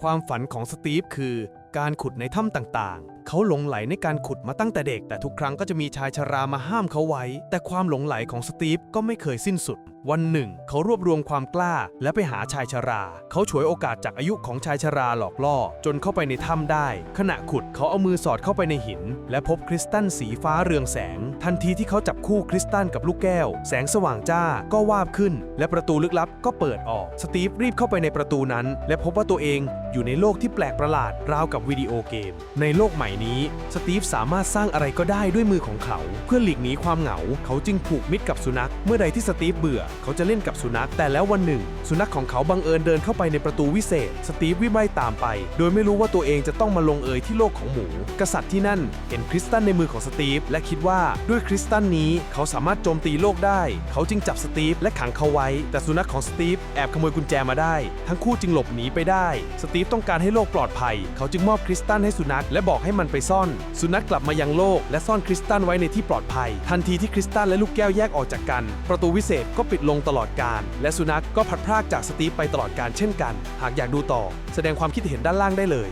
ความฝันของสตีฟคือการขุดในถ้ำต่างๆ เขาหลงไหลในการขุดมาตั้งแต่เด็ก แต่ทุกครั้งก็จะมีชายชรามาห้ามเขาไว้ แต่ความหลงไหลของสตีฟก็ไม่เคยสิ้นสุด วันหนึ่ง เขารวบรวมความกล้า และไปหาชายชรา เขาฉวยโอกาสจากอายุของชายชราหลอกล่อ จนเข้าไปในถ้ำได้ ขณะขุดเขาเอามือสอดเข้าไปในหิน และพบคริสตัลสีฟ้าเรืองแสง ทันทีที่เขาจับคู่คริสตัลกับลูกแก้ว แสงสว่างจ้าก็วาบขึ้น และประตูลึกลับก็เปิดออก สตีฟรีบเข้าไปในประตูนั้น และพบว่าตัวเองอยู่ในโลกที่แปลกประหลาดราวกับวิดีโอเกม ในโลกใหม่นี้ สตีฟสามารถสร้างอะไรก็ได้ด้วยมือของเขา เพื่อหลีกหนีความเหงา เขาจึงผูกมิตรกับสุนัข เมื่อใดที่สตีฟเบื่อ เขาจะเล่นกับสุนัข แต่แล้ววันหนึ่ง สุนัขของเขาบังเอิญเดินเข้าไปในประตูวิเศษ สตีฟวิ่งไล่ตามไป โดยไม่รู้ว่าตัวเองจะต้องมาลงเอยที่โลกของหมู กษัตริย์ที่นั่น เห็นคริสตัลในมือของสตีฟและคิดว่าด้วยคริสตัลนี้เขาสามารถโจมตีโลกได้ เขาจึงจับสตีฟและขังเขาไว้ แต่สุนัขของสตีฟแอบขโมยกุญแจมาได้ ทั้งคู่จึงหลบหนีไปได้ สตีฟต้องการให้โลกปลอดภัย เขาจึงมอบคริสตัลให้สุนัขและบอกให้มันไปซ่อน สุนัขกลับมายังโลกและซ่อนคริสตัลไว้ในที่ปลอดภัย ทันทีที่คริสตัลและลูกแก้วแยกออกจากกัน ประตูวิเศษก็ปิดลงตลอดการ และสุนัขก็พัดพรากจากสตีฟไปตลอดการเช่นกัน หากอยากดูต่อ แสดงความคิดเห็นด้านล่างได้เลย